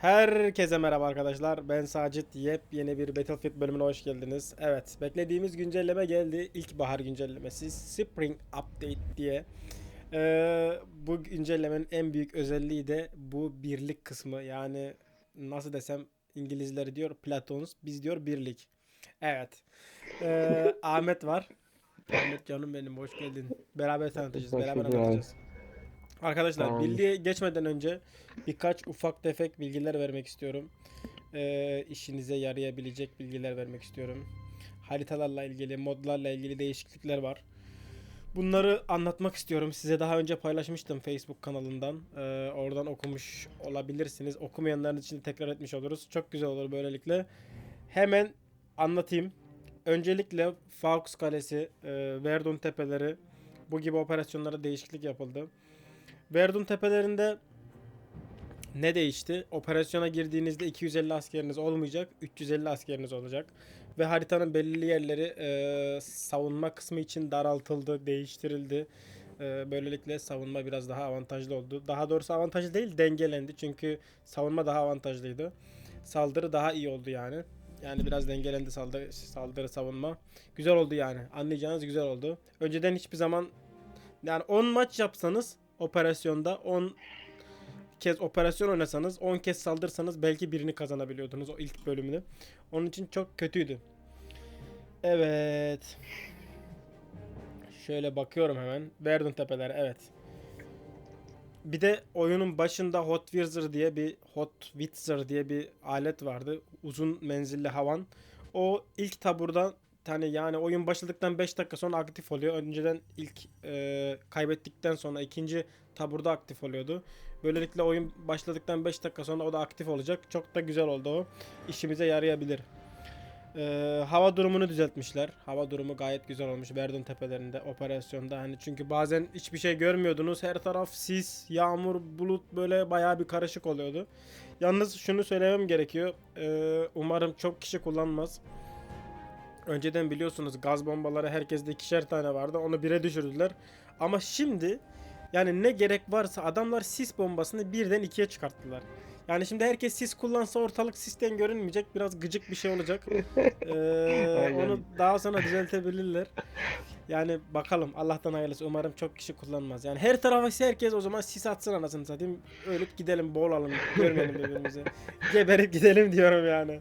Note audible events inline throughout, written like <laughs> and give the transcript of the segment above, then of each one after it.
Herkese merhaba arkadaşlar. Ben Sacit. Yepyeni bir Battlefield bölümüne hoş geldiniz. Evet, beklediğimiz güncelleme geldi. İlkbahar güncellemesi Spring Update diye. Ee, bu güncellemenin en büyük özelliği de bu birlik kısmı. Yani nasıl desem İngilizleri diyor Platons, biz diyor birlik. Evet. Ee, <laughs> Ahmet var. Ahmet canım benim hoş geldin. Beraber tanıtacağız, beraber anlatacağız. Arkadaşlar Tamam. birliğe geçmeden önce birkaç ufak tefek bilgiler vermek istiyorum. Ee, işinize yarayabilecek bilgiler vermek istiyorum. Haritalarla ilgili, modlarla ilgili değişiklikler var. Bunları anlatmak istiyorum. Size daha önce paylaşmıştım Facebook kanalından. Ee, oradan okumuş olabilirsiniz. Okumayanların için tekrar etmiş oluruz. Çok güzel olur böylelikle. Hemen anlatayım. Öncelikle Faux Kalesi, e, Verdun Tepeleri bu gibi operasyonlara değişiklik yapıldı. Verdun Tepelerinde ne değişti? Operasyona girdiğinizde 250 askeriniz olmayacak, 350 askeriniz olacak. Ve haritanın belirli yerleri e, savunma kısmı için daraltıldı, değiştirildi. E, böylelikle savunma biraz daha avantajlı oldu. Daha doğrusu avantajlı değil, dengelendi. Çünkü savunma daha avantajlıydı. Saldırı daha iyi oldu yani. Yani biraz dengelendi saldırı, saldırı savunma. Güzel oldu yani. Anlayacağınız güzel oldu. Önceden hiçbir zaman yani 10 maç yapsanız operasyonda 10 kez operasyon oynasanız 10 kez saldırsanız belki birini kazanabiliyordunuz o ilk bölümünü. Onun için çok kötüydü. Evet. Şöyle bakıyorum hemen. Verdun tepeleri evet. Bir de oyunun başında Hot Wizard diye bir Hot Witzer diye bir alet vardı. Uzun menzilli havan. O ilk taburdan tane yani oyun başladıktan 5 dakika sonra aktif oluyor. Önceden ilk e, kaybettikten sonra ikinci taburda aktif oluyordu. Böylelikle oyun başladıktan 5 dakika sonra o da aktif olacak. Çok da güzel oldu o. İşimize yarayabilir. E, hava durumunu düzeltmişler. Hava durumu gayet güzel olmuş Verdun tepelerinde operasyonda. Hani çünkü bazen hiçbir şey görmüyordunuz. Her taraf sis, yağmur, bulut böyle bayağı bir karışık oluyordu. Yalnız şunu söylemem gerekiyor. E, umarım çok kişi kullanmaz. Önceden biliyorsunuz gaz bombaları herkeste ikişer tane vardı. Onu bire düşürdüler. Ama şimdi yani ne gerek varsa adamlar sis bombasını birden ikiye çıkarttılar. Yani şimdi herkes sis kullansa ortalık sisten görünmeyecek. Biraz gıcık bir şey olacak. <laughs> Ee, onu daha sonra düzeltebilirler. Yani bakalım Allah'tan hayırlısı. Umarım çok kişi kullanmaz. Yani her tarafa herkes o zaman sis atsın anasını satayım. Ölüp gidelim boğulalım. Görmeyelim birbirimizi. <laughs> Geberip gidelim diyorum yani.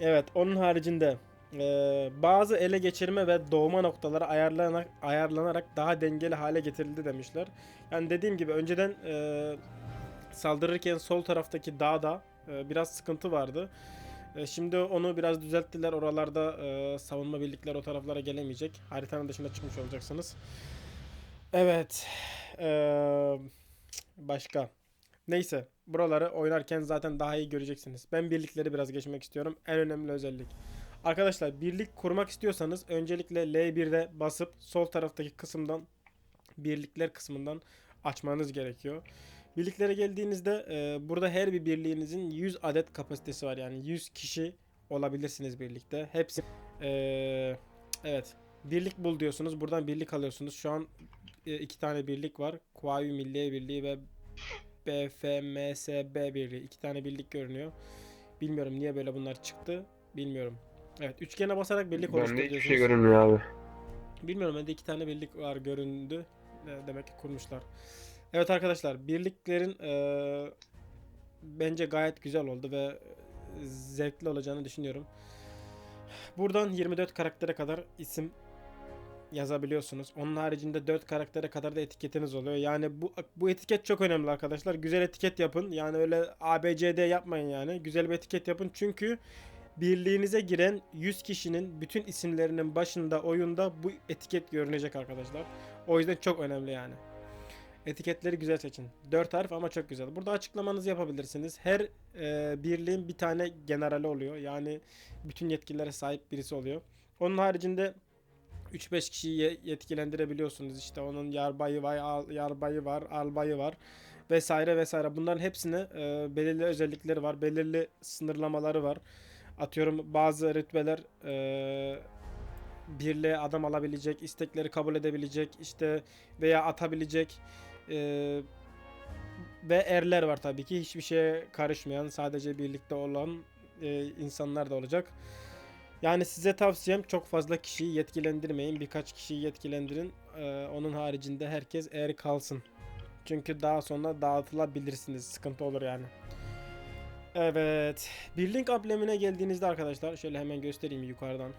Evet onun haricinde ee, bazı ele geçirme ve doğma noktaları ayarlanarak, ayarlanarak daha dengeli hale getirildi demişler. Yani dediğim gibi önceden e, saldırırken sol taraftaki dağda e, biraz sıkıntı vardı. E, şimdi onu biraz düzelttiler. Oralarda e, savunma birlikler o taraflara gelemeyecek. Haritanın dışına çıkmış olacaksınız. Evet. Ee, başka. Neyse. Buraları oynarken zaten daha iyi göreceksiniz. Ben birlikleri biraz geçmek istiyorum. En önemli özellik. Arkadaşlar birlik kurmak istiyorsanız öncelikle L1'de basıp sol taraftaki kısımdan birlikler kısmından açmanız gerekiyor. Birliklere geldiğinizde e, burada her bir birliğinizin 100 adet kapasitesi var. Yani 100 kişi olabilirsiniz birlikte. Hepsi e, evet. Birlik bul diyorsunuz. Buradan birlik alıyorsunuz. Şu an e, iki tane birlik var. Kuvayi Milliye Birliği ve BFMSB Birliği. İki tane birlik görünüyor. Bilmiyorum niye böyle bunlar çıktı. Bilmiyorum. Evet. Üçgene basarak birlik oluştur Bende hiçbir şey görünmüyor abi. Bilmiyorum bende iki tane birlik var göründü. E, Demek ki kurmuşlar. Evet arkadaşlar birliklerin e, bence gayet güzel oldu ve zevkli olacağını düşünüyorum. Buradan 24 karaktere kadar isim yazabiliyorsunuz. Onun haricinde 4 karaktere kadar da etiketiniz oluyor. Yani bu bu etiket çok önemli arkadaşlar. Güzel etiket yapın. Yani öyle ABCD yapmayın yani. Güzel bir etiket yapın. Çünkü birliğinize giren 100 kişinin bütün isimlerinin başında oyunda bu etiket görünecek arkadaşlar. O yüzden çok önemli yani. Etiketleri güzel seçin. 4 harf ama çok güzel. Burada açıklamanızı yapabilirsiniz. Her e, birliğin bir tane generali oluyor. Yani bütün yetkililere sahip birisi oluyor. Onun haricinde 3-5 kişiyi ye- yetkilendirebiliyorsunuz. İşte onun yarbayı var, yarbayı var, albayı var vesaire vesaire. Bunların hepsine e, belirli özellikleri var. Belirli sınırlamaları var. Atıyorum bazı rütbeler e, birliğe adam alabilecek, istekleri kabul edebilecek, işte veya atabilecek. E, ve erler var tabii ki. Hiçbir şeye karışmayan, sadece birlikte olan e, insanlar da olacak. Yani size tavsiyem çok fazla kişiyi yetkilendirmeyin. Birkaç kişiyi yetkilendirin. Ee, onun haricinde herkes eğer kalsın. Çünkü daha sonra dağıtılabilirsiniz. Sıkıntı olur yani. Evet. Birlik amblemine geldiğinizde arkadaşlar şöyle hemen göstereyim yukarıdan.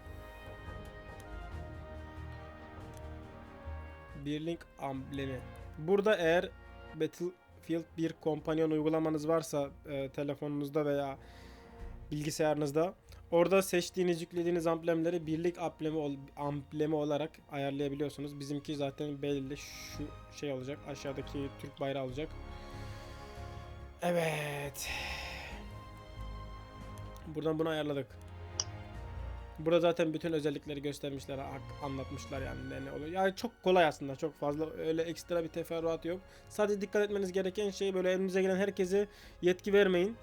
Birlik amblemi. Burada eğer Battlefield 1 kompanyon uygulamanız varsa e, telefonunuzda veya bilgisayarınızda orada seçtiğiniz yüklediğiniz amblemleri birlik amblemi, amblemi olarak ayarlayabiliyorsunuz. Bizimki zaten belli şu şey olacak aşağıdaki Türk bayrağı olacak. Evet. Buradan bunu ayarladık. Burada zaten bütün özellikleri göstermişler, anlatmışlar yani ne, ne oluyor. Yani çok kolay aslında, çok fazla öyle ekstra bir teferruat yok. Sadece dikkat etmeniz gereken şey böyle elinize gelen herkese yetki vermeyin.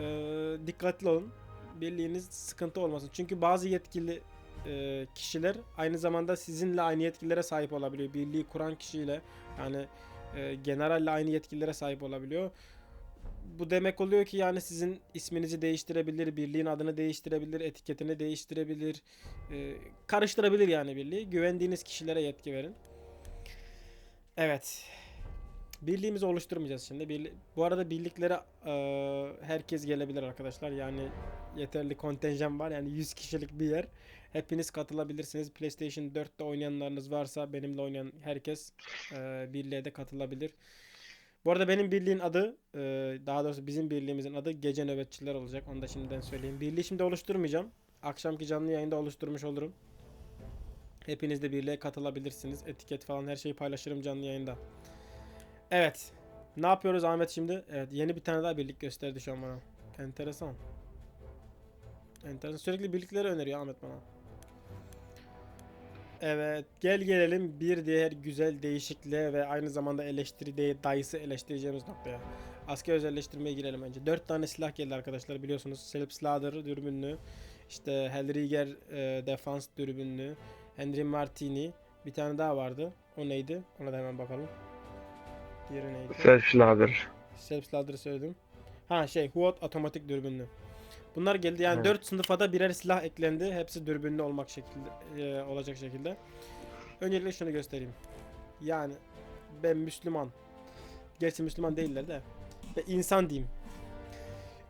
Ee, dikkatli olun. Birliğiniz sıkıntı olmasın. Çünkü bazı yetkili e, kişiler aynı zamanda sizinle aynı yetkilere sahip olabiliyor. Birliği kuran kişiyle yani e, generalle aynı yetkilere sahip olabiliyor. Bu demek oluyor ki yani sizin isminizi değiştirebilir, birliğin adını değiştirebilir, etiketini değiştirebilir, e, karıştırabilir yani birliği. Güvendiğiniz kişilere yetki verin. Evet. Birliğimizi oluşturmayacağız şimdi. Birli- bu arada birliklere e, herkes gelebilir arkadaşlar. Yani yeterli kontenjan var. Yani 100 kişilik bir yer. Hepiniz katılabilirsiniz. PlayStation 4'te oynayanlarınız varsa benimle oynayan herkes e, birliğe de katılabilir. Bu arada benim birliğin adı, e, daha doğrusu bizim birliğimizin adı Gece Nöbetçiler olacak. Onu da şimdiden söyleyeyim. Birliği şimdi oluşturmayacağım. Akşamki canlı yayında oluşturmuş olurum. Hepiniz de birliğe katılabilirsiniz. Etiket falan her şeyi paylaşırım canlı yayında. Evet. Ne yapıyoruz Ahmet şimdi? Evet yeni bir tane daha birlik gösterdi şu an bana. Enteresan. Enteresan. Sürekli birlikleri öneriyor Ahmet bana. Evet. Gel gelelim bir diğer güzel değişikliğe ve aynı zamanda eleştiri dayısı eleştireceğimiz noktaya. Asker özelleştirmeye girelim önce. 4 tane silah geldi arkadaşlar biliyorsunuz. Self-Slaughter dürbünlü. işte Hellrieger e, Defense dürbünlü. Henry Martini. Bir tane daha vardı. O neydi? Ona da hemen bakalım. Diğeri neydi? Self-Lader. Self-Slaughter'ı söyledim. Ha şey Huot otomatik dürbünlü. Bunlar geldi yani Evet. 4 sınıfa da birer silah eklendi. Hepsi dürbünlü olmak şekilde e, olacak şekilde. Öncelikle şunu göstereyim. Yani ben Müslüman. Gerçi Müslüman değiller de. Ve insan diyeyim.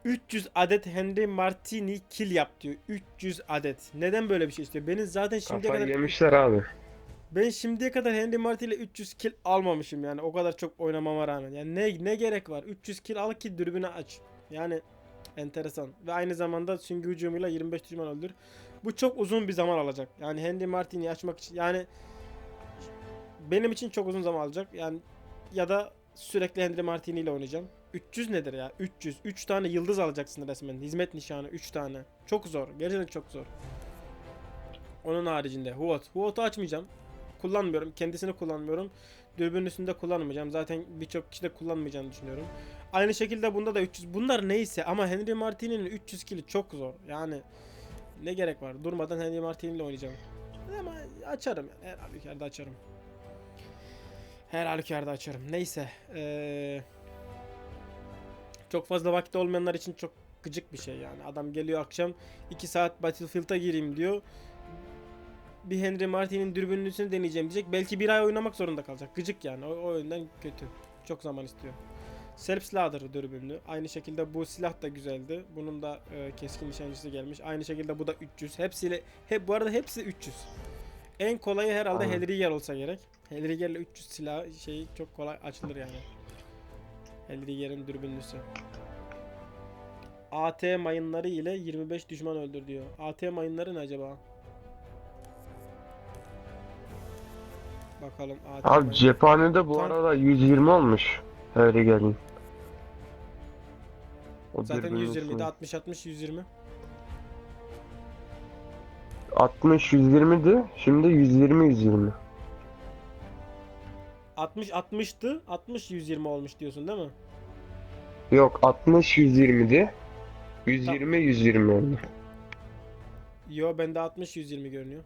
300 adet Henry Martini kill yap diyor. 300 adet. Neden böyle bir şey istiyor? Benim zaten şimdiye Kafayı kadar yemişler abi. ben şimdiye kadar Henry Martin ile 300 kill almamışım yani o kadar çok oynamama rağmen. Yani ne ne gerek var? 300 kill al ki dürbünü aç. Yani enteresan. Ve aynı zamanda süngü hücumuyla 25 düşman öldür. Bu çok uzun bir zaman alacak. Yani Henry Martin'i açmak için yani benim için çok uzun zaman alacak. Yani ya da sürekli Henry Martini ile oynayacağım. 300 nedir ya? 300. 3 tane yıldız alacaksın resmen. Hizmet nişanı 3 tane. Çok zor. Gerçekten çok zor. Onun haricinde Huot. Huot'u açmayacağım. Kullanmıyorum. Kendisini kullanmıyorum. Dürbünün üstünde kullanmayacağım. Zaten birçok kişi de kullanmayacağını düşünüyorum. Aynı şekilde bunda da 300. Bunlar neyse ama Henry Martin'in 300 kili çok zor. Yani ne gerek var? Durmadan Henry Martin ile oynayacağım. Ama açarım. Yani. Her halükarda açarım. Her halükarda açarım. Neyse. Ee, çok fazla vakit olmayanlar için çok gıcık bir şey yani. Adam geliyor akşam 2 saat Battlefield'a gireyim diyor bir Henry Martin'in dürbünün üstünü deneyeceğim diyecek. Belki bir ay oynamak zorunda kalacak. Gıcık yani. O, o yönden kötü. Çok zaman istiyor. Slaughter dürbünlü. Aynı şekilde bu silah da güzeldi. Bunun da e, keskin nişancısı gelmiş. Aynı şekilde bu da 300. Hepsiyle hep bu arada hepsi 300. En kolayı herhalde. Hellrieger olsa gerek. Hellrieger ile 300 silah şeyi çok kolay açılır yani. Hellrieger'in dürbünlüsü. AT mayınları ile 25 düşman öldür diyor. AT mayınları ne acaba? Bakalım AT Abi cephanede bu Tank- arada 120 olmuş. Öyle gelin. O Zaten dürbünün 120 idi. üstünde. 60 60 120. 60 120'di. Şimdi 120 120. 60 60'tı. 60 120 olmuş diyorsun değil mi? Yok 60 120'di. 120 120 oldu. Yo bende 60 120 görünüyor.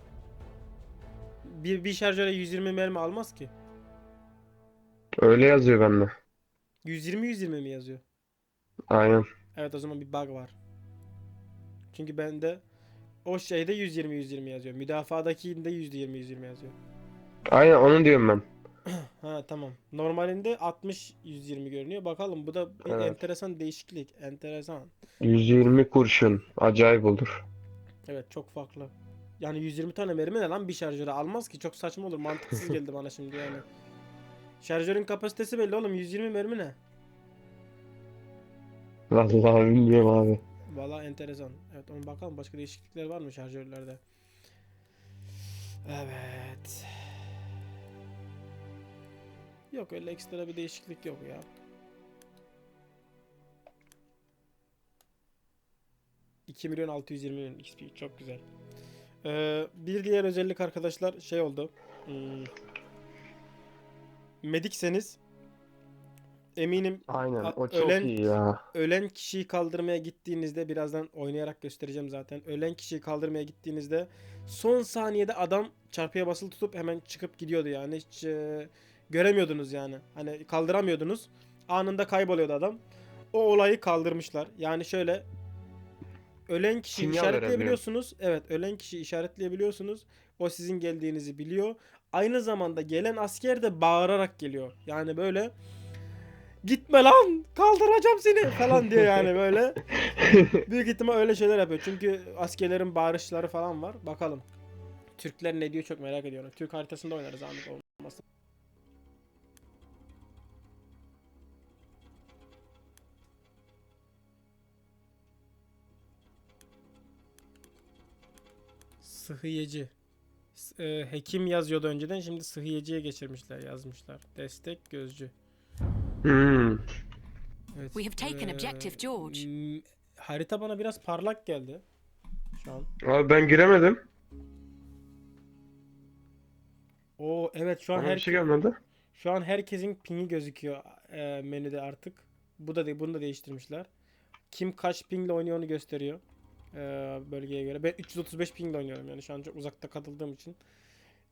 Bir bir şarjöre 120 mermi almaz ki. Öyle yazıyor bende. 120 120 mi yazıyor? Aynen. Evet o zaman bir bug var. Çünkü bende o şeyde 120 120 yazıyor. Müdafadakinde %20 120 yazıyor. Aynen onu diyorum ben. <clears throat> Ha tamam. Normalinde 60 120 görünüyor. Bakalım bu da bir Evet. enteresan değişiklik. Enteresan. 120 kurşun. Acayip olur. Evet çok farklı. Yani 120 tane mermi ne lan bir şarjöre almaz ki çok saçma olur mantıksız <laughs> geldi bana şimdi yani. Şarjörün kapasitesi belli oğlum 120 mermi ne? Vallahi bilmiyorum abi. Valla enteresan. Evet ona bakalım başka değişiklikler var mı şarjörlerde? Evet. Yok öyle ekstra bir değişiklik yok ya. ...2 milyon 620 bin XP çok güzel. Ee, bir diğer özellik arkadaşlar şey oldu. Hmm. Medikseniz eminim Aynen A- o çok ölen- iyi ya. ölen kişiyi kaldırmaya gittiğinizde birazdan oynayarak göstereceğim zaten. Ölen kişiyi kaldırmaya gittiğinizde son saniyede adam çarpıya basılı tutup hemen çıkıp gidiyordu yani. Hiç e, göremiyordunuz yani. Hani kaldıramıyordunuz. Anında kayboluyordu adam. O olayı kaldırmışlar. Yani şöyle ölen kişiyi Sinyal işaretleyebiliyorsunuz. Evet, ölen kişiyi işaretleyebiliyorsunuz. O sizin geldiğinizi biliyor. Aynı zamanda gelen asker de bağırarak geliyor. Yani böyle gitme lan kaldıracağım seni falan diyor yani böyle. <laughs> Büyük ihtimal öyle şeyler yapıyor. Çünkü askerlerin bağırışları falan var. Bakalım. Türkler ne diyor çok merak ediyorum. Türk haritasında oynarız Ahmet olmazsa. Sıhhiyeci. E, hekim yazıyordu önceden şimdi sıhhiyeciye geçirmişler yazmışlar. Destek gözcü. Hmm. Evet. We have taken eee, objective George. m- harita bana biraz parlak geldi. Şu an. Abi ben giremedim. Oo evet şu an Bana her bir şey gelmedi. şu an herkesin pingi gözüküyor eee, menüde artık. Bu da de, bunu da değiştirmişler. Kim kaç pingle oynuyor onu gösteriyor. Eee, bölgeye göre. Ben 335 pingle oynuyorum yani şu an çok uzakta katıldığım için.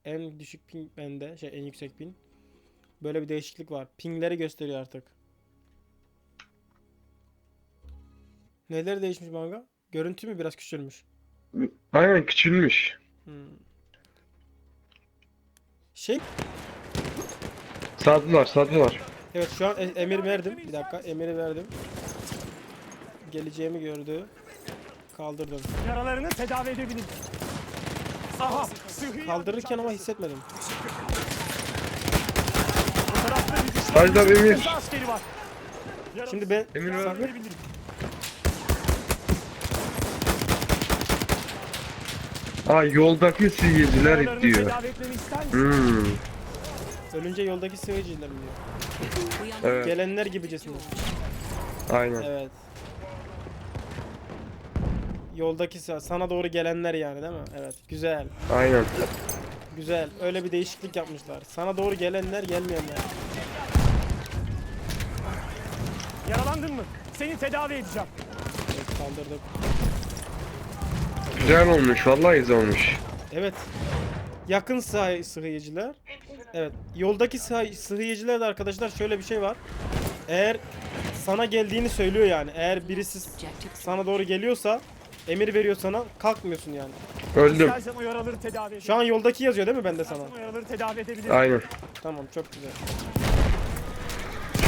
En düşük ping bende, şey en yüksek ping. Böyle bir değişiklik var. Pingleri gösteriyor artık. Neler değişmiş manga? Görüntü mü biraz küçülmüş? Aynen küçülmüş. Hmm. Şey Sadılar sadılar. Evet şu an e- emir verdim. Bir dakika emiri verdim. Geleceğimi gördü. Kaldırdım. Yaralarını tedavi edebilir. Aha, Kaldırırken ama hissetmedim. Bu tarafta bir düşman Saydam gücü Emir. kızı askeri var. Yaralı- Şimdi ben Emir ver. Tedavi edebilirim. Aa yoldaki siyeciler Yaralarını diyor. tedavi etmemi ister misin? Hmm. ölünce yoldaki sığıcılar diyor. We are Evet. Gelenler gibicesine. Aynen. Evet. Yoldaki sa- sana doğru gelenler yani değil mi? Evet. Güzel. Aynen. Güzel. Öyle bir değişiklik yapmışlar. Sana doğru gelenler gelmeyenler. Yaralandın mı? Seni tedavi edeceğim. Evet, kaldırdık. Güzel olmuş. Vallahi güzel olmuş. Evet. Yakın sıhhi sıhhiyeciler. Evet. Yoldaki sıhhi sıhhiyeciler de arkadaşlar şöyle bir şey var. Eğer sana geldiğini söylüyor yani. Eğer birisi sana doğru geliyorsa emir veriyor sana kalkmıyorsun yani. Öldüm. İstersen o yaraları tedavi edebilirim. Şu an yoldaki yazıyor değil mi bende sana? İstersen tedavi edebilirim. Aynen. Tamam çok güzel.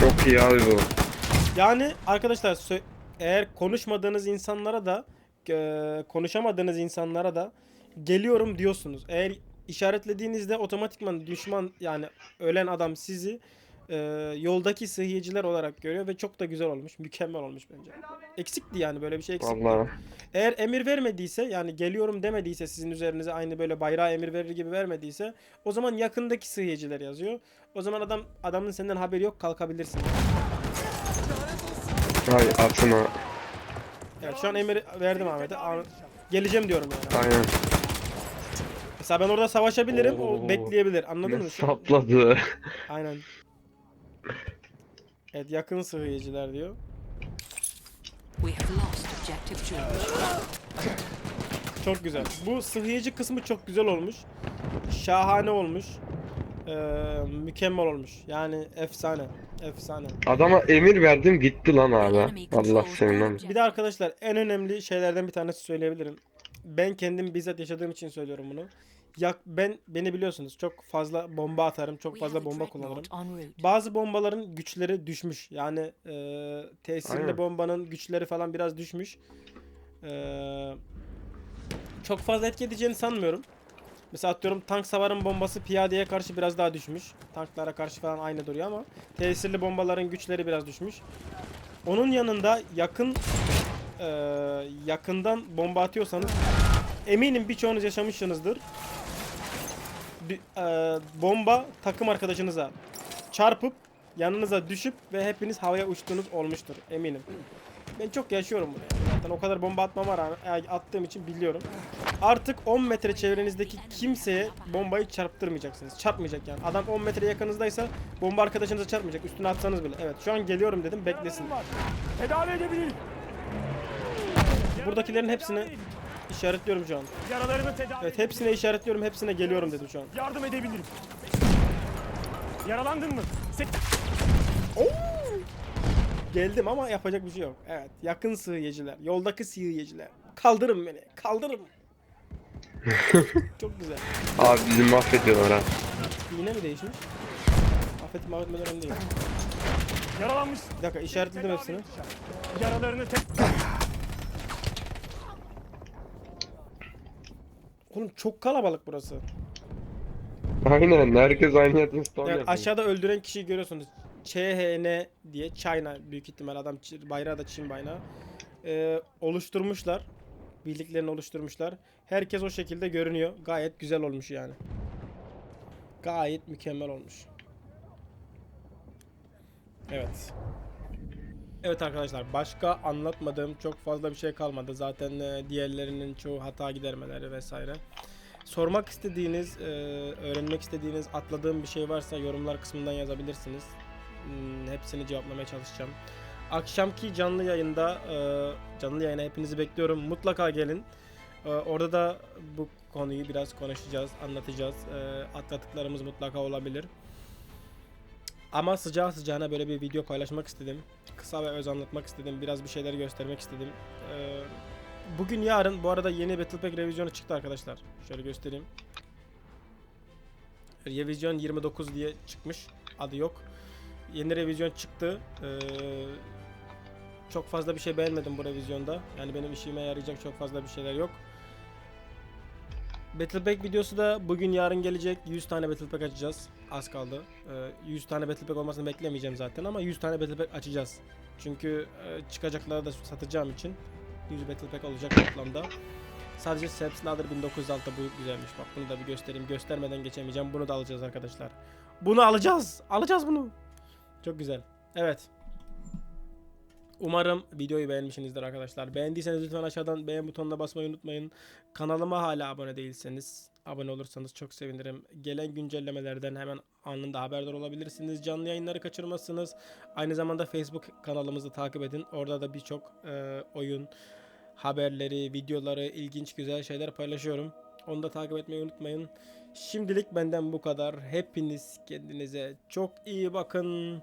Çok iyi abi bu. Yani arkadaşlar eğer konuşmadığınız insanlara da e, konuşamadığınız insanlara da geliyorum diyorsunuz. Eğer işaretlediğinizde otomatikman düşman yani ölen adam sizi e, yoldaki sıhhiyeciler olarak görüyor ve çok da güzel olmuş. Mükemmel olmuş bence. Eksikti yani böyle bir şey eksikti. Vallahi. Eğer emir vermediyse yani geliyorum demediyse sizin üzerinize aynı böyle bayrağı emir verir gibi vermediyse o zaman yakındaki sıhhiyeciler yazıyor. O zaman adam adamın senden haberi yok kalkabilirsin. Hay atsana. Evet şu an emir verdim Ahmet'e. Ahmet- Geleceğim diyorum yani. Aynen. Mesela ben orada savaşabilirim, o Oo. bekleyebilir. Anladın mı? Şu sapladı. Aynen. <laughs> Evet yakın sıhhiyeciler diyor. We have lost objective George. Çok güzel. Bu sıhhiyeci kısmı çok güzel olmuş. Şahane olmuş. Ee, mükemmel olmuş. Yani efsane. Efsane. Adama emir verdim gitti lan abi. Allah senin lan. Bir de arkadaşlar en önemli şeylerden bir tanesi söyleyebilirim. Ben kendim bizzat yaşadığım için söylüyorum bunu. Yak ben beni biliyorsunuz çok fazla bomba atarım, çok fazla bomba kullanırım. Bazı bombaların güçleri düşmüş. Yani e, tesirli Aynen. bombanın güçleri falan biraz düşmüş. E, çok fazla etki edeceğini sanmıyorum. Mesela atıyorum tank savarın bombası piyadeye karşı biraz daha düşmüş. Tanklara karşı falan aynı duruyor ama tesirli bombaların güçleri biraz düşmüş. Onun yanında yakın e, yakından bomba atıyorsanız eminim birçoğunuz yaşamışsınızdır. Bir, e, bomba takım arkadaşınıza çarpıp yanınıza düşüp ve hepiniz havaya uçtuğunuz olmuştur eminim. Ben çok yaşıyorum bunu. Zaten o kadar bomba atmama rağmen e, attığım için biliyorum. Artık 10 metre çevrenizdeki kimseye bombayı çarptırmayacaksınız. Çarpmayacak yani. Adam 10 metre yakınızdaysa bomba arkadaşınıza çarpmayacak. Üstüne atsanız bile. Evet şu an geliyorum dedim beklesin. Tedavi edebilirim. Buradakilerin hepsini. İşaretliyorum şu an. Yaralarını tedavi Evet hepsine işaretliyorum. Hepsine geliyorum dedim şu an. Yardım edebilirim. Yaralandın mı? Se- Geldim ama yapacak bir şey yok. Evet yakın sığıyeciler. Yoldaki sığıyeciler. Kaldırın beni. Kaldırın. <laughs> Çok güzel. Abi bizi mahvediyorlar ha. Yine mi değişmiş? Affettim affetmeden önemli değil. Yaralanmış. Bir dakika işaretledim hepsini. Yaralarını te- Oğlum çok kalabalık burası. Aynen herkes aynı yerden spawn Yani yapıyor. aşağıda öldüren kişiyi görüyorsunuz. CHN diye China büyük ihtimal adam Çin- bayrağı da Çin bayrağı. Ee, oluşturmuşlar. Birliklerini oluşturmuşlar. Herkes o şekilde görünüyor. Gayet güzel olmuş yani. Gayet mükemmel olmuş. Evet. Evet arkadaşlar başka anlatmadığım çok fazla bir şey kalmadı. Zaten e, diğerlerinin çoğu hata gidermeleri vesaire. Sormak istediğiniz, e, öğrenmek istediğiniz, atladığım bir şey varsa yorumlar kısmından yazabilirsiniz. Hmm, hepsini cevaplamaya çalışacağım. Akşamki canlı yayında, e, canlı yayına hepinizi bekliyorum. Mutlaka gelin. Orada da bu konuyu biraz konuşacağız, anlatacağız. Atlattıklarımız mutlaka olabilir. Ama sıcağı sıcağına böyle bir video paylaşmak istedim. Kısa ve öz anlatmak istedim. Biraz bir şeyler göstermek istedim. E, bugün yarın bu arada yeni Battle Pack revizyonu çıktı arkadaşlar. Şöyle göstereyim. Revizyon 29 diye çıkmış. Adı yok. Yeni revizyon çıktı. Ee, çok fazla bir şey beğenmedim bu revizyonda. Yani benim işime yarayacak çok fazla bir şeyler yok. Battle Pack videosu da bugün yarın gelecek. 100 tane Battle Pack açacağız. Az kaldı. Ee, 100 tane Battle Pack olmasını beklemeyeceğim zaten ama 100 tane Battle Pack açacağız. Çünkü e, çıkacakları da satacağım için 100 Battle Pack olacak toplamda. Sadece Self Slaughter 1906 bu güzelmiş. Bak bunu da bir göstereyim. Göstermeden geçemeyeceğim. Bunu da alacağız arkadaşlar. Bunu alacağız. Alacağız bunu. Çok güzel. Evet. Umarım videoyu beğenmişsinizdir arkadaşlar. Beğendiyseniz lütfen aşağıdan beğen butonuna basmayı unutmayın. Kanalıma hala abone değilseniz abone olursanız çok sevinirim. Gelen güncellemelerden hemen anında haberdar olabilirsiniz. Canlı yayınları kaçırmazsınız. Aynı zamanda Facebook kanalımızı takip edin. Orada da birçok e, oyun, haberleri, videoları, ilginç güzel şeyler paylaşıyorum. Onu da takip etmeyi unutmayın. Şimdilik benden bu kadar. Hepiniz kendinize çok iyi bakın.